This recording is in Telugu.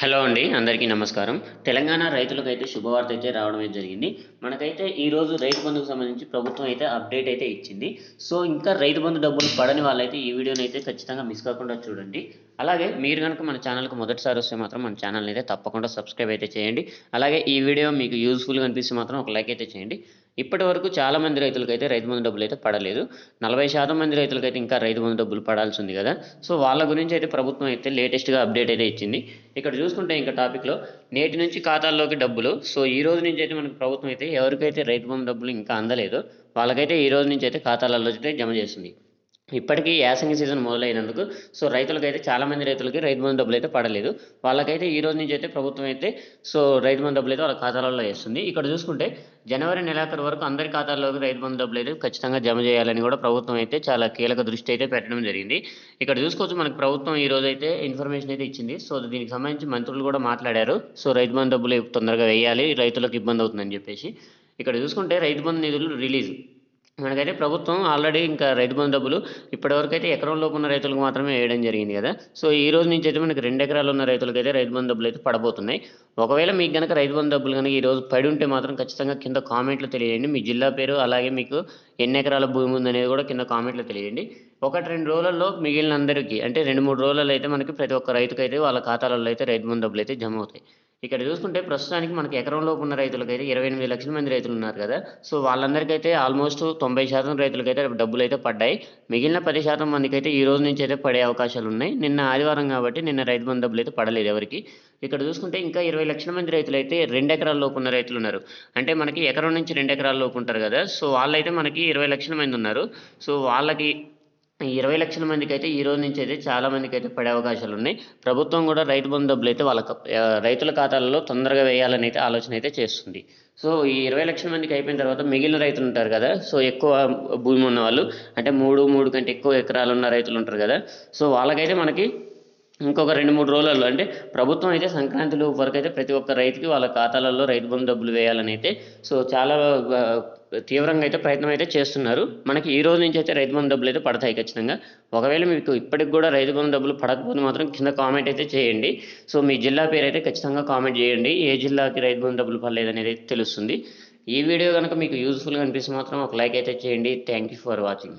హలో అండి అందరికీ నమస్కారం. తెలంగాణ రైతులకు అయితే శుభవార్త అయితే రావడం జరిగింది. మనకైతే ఈరోజు రైతు బంధుకు సంబంధించి ప్రభుత్వం అయితే అప్డేట్ అయితే ఇచ్చింది. సో ఇంకా రైతు బంధు డబ్బులు పడని వాళ్ళైతే ఈ వీడియోని అయితే ఖచ్చితంగా మిస్ కాకుండా చూడండి. అలాగే మీరు కనుక మన ఛానల్కి మొదటిసారి వస్తే మాత్రం మన ఛానల్ని అయితే తప్పకుండా సబ్స్క్రైబ్ అయితే చేయండి. అలాగే ఈ వీడియో మీకు యూస్ఫుల్గా అనిపిస్తే మాత్రం ఒక లైక్ అయితే చేయండి. ఇప్పటి వరకు చాలా మంది రైతులకైతే రైతు బంధు డబ్బులు అయితే పడలేదు. నలభై శాతం మంది రైతులకైతే ఇంకా రైతు బంధు డబ్బులు పడాల్సి ఉంది కదా. సో వాళ్ళ గురించి అయితే ప్రభుత్వం అయితే లేటెస్ట్గా అప్డేట్ అయితే ఇచ్చింది. ఇక్కడ చూసుకుంటే ఇంకా టాపిక్లో నేటి నుంచి ఖాతాల్లోకి డబ్బులు. సో ఈ రోజు నుంచి అయితే మనకు ప్రభుత్వం అయితే ఎవరికైతే రైతు బంధు డబ్బులు ఇంకా అందలేదు వాళ్ళకైతే ఈ రోజు నుంచి అయితే ఖాతాలలో అయితే జమ చేస్తుంది. ఇప్పటికీ యాసంగి సీజన్ మొదలైనందుకు సో రైతులకైతే చాలామంది రైతులకి రైతు బంధు డబ్బులు అయితే పడలేదు. వాళ్ళకైతే ఈ రోజు నుంచి అయితే ప్రభుత్వం అయితే సో రైతు బంధు డబ్బులు అయితే వాళ్ళ ఖాతాలలో వేస్తుంది. ఇక్కడ చూసుకుంటే జనవరి నెలాఖరు వరకు అందరి ఖాతాల్లోకి రైతు బంధు డబ్బులు అయితే ఖచ్చితంగా జమ చేయాలని కూడా ప్రభుత్వం అయితే చాలా కీలక దృష్టి అయితే పెట్టడం జరిగింది. ఇక్కడ చూసుకోవచ్చు మనకు ప్రభుత్వం ఈ రోజు అయితే ఇన్ఫర్మేషన్ అయితే ఇచ్చింది. సో దీనికి సంబంధించి మంత్రులు కూడా మాట్లాడారు. సో రైతు బంధు డబ్బులు తొందరగా వేయాలి రైతులకు ఇబ్బంది అవుతుందని చెప్పేసి. ఇక్కడ చూసుకుంటే రైతు బంధు నిధులు రిలీజ్ మనకైతే ప్రభుత్వం ఆల్రెడీ ఇంకా రైతు బంధు డబ్బులు ఇప్పటివరకు అయితే ఎకరం లోపు ఉన్న రైతులకు మాత్రమే వేయడం జరిగింది కదా. సో ఈ రోజు నుంచి అయితే మనకి రెండు ఎకరాలు ఉన్న రైతులకు అయితే రైతు బంధు డబ్బులు అయితే పడబోతున్నాయి. ఒకవేళ మీకు కనుక రైతు బంధు డబ్బులు కనుక ఈ రోజు పడి ఉంటే మాత్రం ఖచ్చితంగా కింద కామెంట్లో తెలియజేయండి. మీ జిల్లా పేరు అలాగే మీకు ఎన్ని ఎకరాల భూమి ఉందనేది కూడా కింద కామెంట్లో తెలియజేయండి. ఒకటి రెండు రోజులలో మిగిలిన అందరికీ అంటే రెండు మూడు రోజులలో అయితే మనకి ప్రతి ఒక్క రైతుకైతే వాళ్ళ ఖాతాలలో అయితే రైతు బంధు డబ్బులు అయితే జమ అవుతాయి. ఇక్కడ చూసుకుంటే ప్రస్తుతానికి మనకి ఎకరంలోపు ఉన్న రైతులకైతే ఇరవై ఎనిమిది లక్షల మంది రైతులు ఉన్నారు కదా. సో వాళ్ళందరికైతే ఆల్మోస్ట్ తొంభై శాతం రైతులకైతే డబ్బులు అయితే పడ్డాయి. మిగిలిన పది శాతం మందికైతే ఈ రోజు నుంచి అయితే పడే అవకాశాలు ఉన్నాయి. నిన్న ఆదివారం కాబట్టి నిన్న రైతు బంధు డబ్బులు అయితే పడలేదు ఎవరికి. ఇక్కడ చూసుకుంటే ఇంకా ఇరవై లక్షల మంది రైతులు అయితే రెండు ఎకరాల లోపు ఉన్న రైతులు ఉన్నారు. అంటే మనకి ఎకరం నుంచి రెండు ఎకరాల లోపు ఉంటారు కదా. సో వాళ్ళైతే మనకి ఇరవై లక్షల మంది ఉన్నారు. సో వాళ్ళకి ఇరవై లక్షల మందికి అయితే ఈ రోజు నుంచి అయితే చాలా మందికి అయితే పడే అవకాశాలు ఉన్నాయి. ప్రభుత్వం కూడా రైతు బంధు డబ్బులు అయితే వాళ్ళ రైతుల ఖాతాలలో తొందరగా వేయాలని అయితే ఆలోచన అయితే చేస్తుంది. సో ఈ ఇరవై లక్షల మందికి అయిపోయిన తర్వాత మిగిలిన రైతులు ఉంటారు కదా సో ఎక్కువ భూమి ఉన్న వాళ్ళు అంటే మూడు మూడు కంటే ఎక్కువ ఎకరాలు ఉన్న రైతులు ఉంటారు కదా సో వాళ్ళకైతే మనకి ఇంకొక రెండు మూడు రోజులలో అంటే ప్రభుత్వం అయితే సంక్రాంతి లోపు వరకు అయితే ప్రతి ఒక్క రైతుకి వాళ్ళ ఖాతాలలో రైతు బంధు డబ్బులు వేయాలని అయితే సో చాలా తీవ్రంగా అయితే ప్రయత్నం అయితే చేస్తున్నారు. మనకి ఈ రోజు నుంచి అయితే రైతు బంధు డబ్బులు అయితే పడతాయి ఖచ్చితంగా. ఒకవేళ మీకు ఇప్పటికి కూడా రైతు బంధు డబ్బులు పడకపోతే మాత్రం కింద కామెంట్ అయితే చేయండి. సో మీ జిల్లా పేరు అయితే ఖచ్చితంగా కామెంట్ చేయండి. ఏ జిల్లాకి రైతు బంధు డబ్బులు పడలేదు అనేది తెలుస్తుంది. ఈ వీడియో కనుక మీకు యూస్ఫుల్గా అనిపిస్తే మాత్రం ఒక లైక్ అయితే చేయండి. Thank you for watching